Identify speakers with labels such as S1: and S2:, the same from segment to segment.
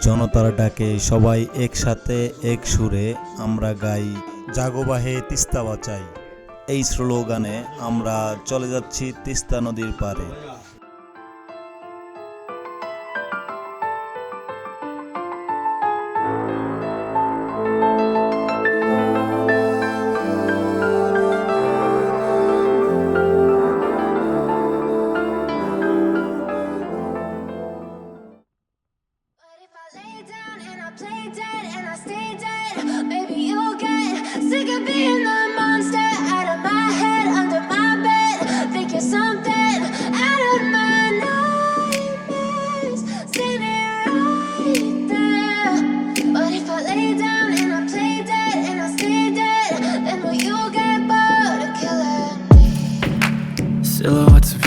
S1: জনতার ডাকে সবাই একসাথে এক সুরে আমরা গাই, জাগোবাহে তিস্তা বাঁচাই। এই স্লোগানে আমরা চলে যাচ্ছি তিস্তা নদীর পারে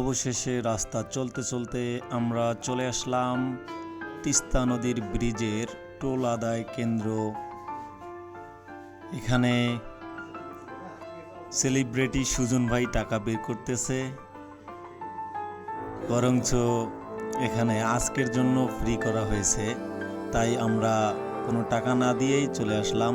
S1: অবশেষে রাস্তা চলতে চলতে আমরা চলে আসলাম তিস্তা নদীর ব্রিজের টোল আদায় কেন্দ্র। এখানে সেলিব্রিটি সুজন ভাই টাকা বের করতেছে। বরঞ্চ এখানে আজকের জন্য ফ্রি করা হয়েছে, তাই আমরা কোনো টাকা না দিয়েই চলে আসলাম।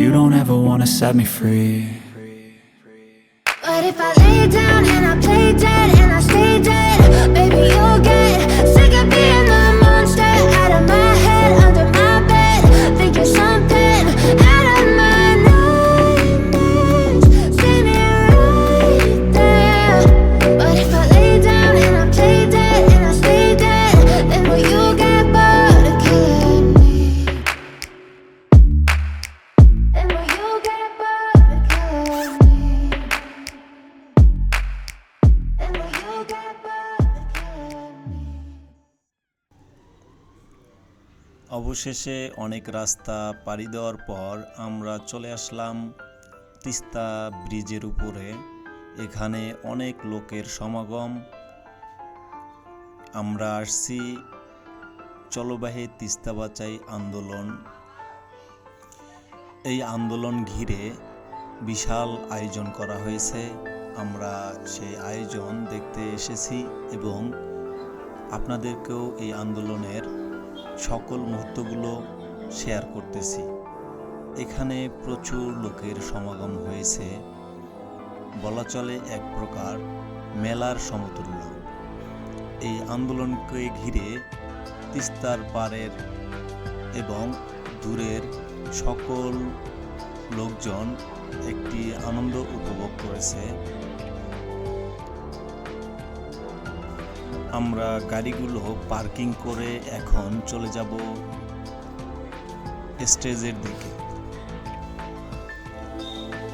S2: You don't ever wanna set me free.
S3: But if I lay down and I play dead
S1: অবশেষে অনেক রাস্তা পাড়ি দেওয়ার পর আমরা চলে আসলাম তিস্তা ব্রিজের উপরে। এখানে অনেক লোকের সমাগম। আমরা আসছি চলবাহে তিস্তা বাঁচাই আন্দোলন। এই আন্দোলন ঘিরে বিশাল আয়োজন করা হয়েছে। আমরা সেই আয়োজন দেখতে এসেছি এবং আপনাদেরকেও এই আন্দোলনের সকল মুহূর্তগুলো শেয়ার করতেছি। এখানে প্রচুর লোকের সমাগম হয়েছে। বলা চলে এক প্রকার মেলার সমতুল্য। এই আন্দোলনকে ঘিরে তিস্তার পাড়ের এবং দূরের সকল লোকজন একটি আনন্দ উপভোগ করেছে। আমরা গাড়িগুলো পার্কিং করে এখন চলে যাব স্টেজের দিকে।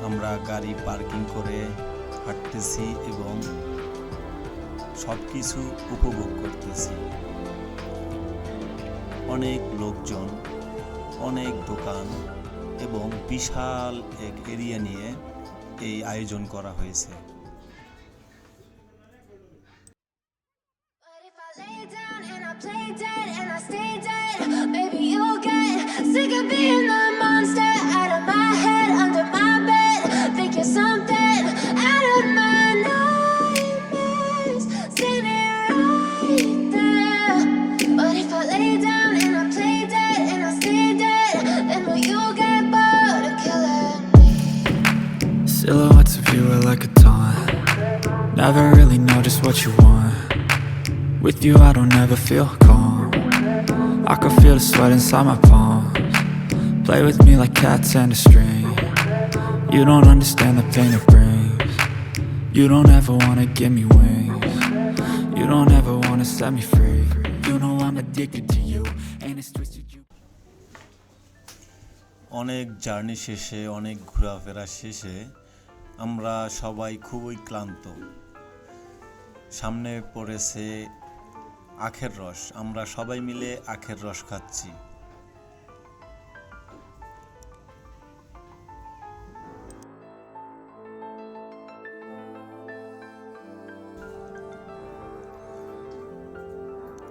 S1: আমরা গাড়ি পার্কিং করে হাঁটতেছি এবং সব কিছু উপভোগ করতেছি। অনেক লোকজন, অনেক দোকান এবং বিশাল এক এরিয়া নিয়ে এই আয়োজন করা হয়েছে।
S2: Silhouettes of you are like a taunt. Never really know just what you want. With you, I don't ever feel calm. I can feel the sweat inside my palms. Play with me like cats and a string. You don't understand the pain it brings. You don't ever wanna give me wings. You don't ever wanna set me free. You know I'm addicted to you, and it's twisted you.
S1: অনেক journey শেষে অনেক ঘোরাফেরা শেষে আমরা সবাই খুবই ক্লান্ত। সামনে পড়েছে আখের রস। আমরা সবাই মিলে আখের রস খাচ্ছি।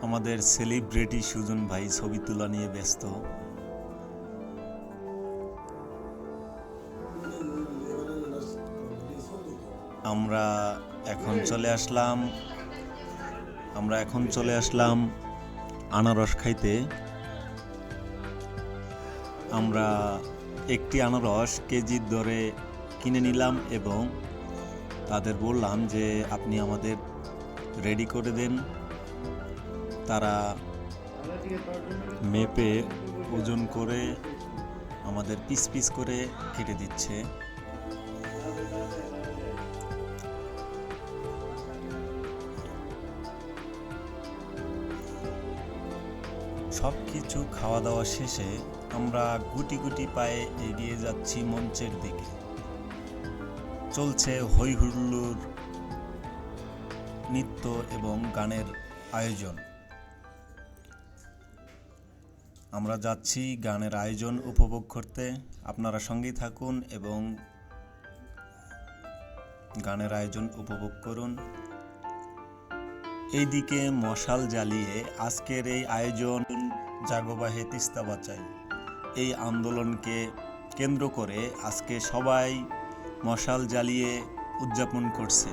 S1: আমাদের সেলিব্রিটি সুজন ভাই ছবি তোলা নিয়ে ব্যস্ত। আমরা এখন চলে আসলাম, আমরা এখন চলে আসলাম আনারস খাইতে। আমরা একটি আনারস কেজির দরে কিনে নিলাম এবং তাদের বললাম যে, আপনি আমাদের রেডি করে দেন। তারা মেপে ওজন করে আমাদের পিস পিস করে কেটে দিচ্ছে। সব কিছু খাওয়া দাওয়া শেষে আমরা গুটি গুটি পায়ে এগিয়ে যাচ্ছি মঞ্চের দিকে। চলছে হই হুল্লোড় নৃত্য এবং গানের আয়োজন। আমরা যাচ্ছি গানের আয়োজন উপভোগ করতে। আপনারা সঙ্গেই থাকুন এবং গানের আয়োজন উপভোগ করুন। এইদিকে মশাল জ্বালিয়ে আজকের এই আয়োজন জাগোবাহে তিস্তা বাঁচাই। এই আন্দোলনকে কেন্দ্র করে আজকে সবাই মশাল জ্বালিয়ে উদযাপন করছে।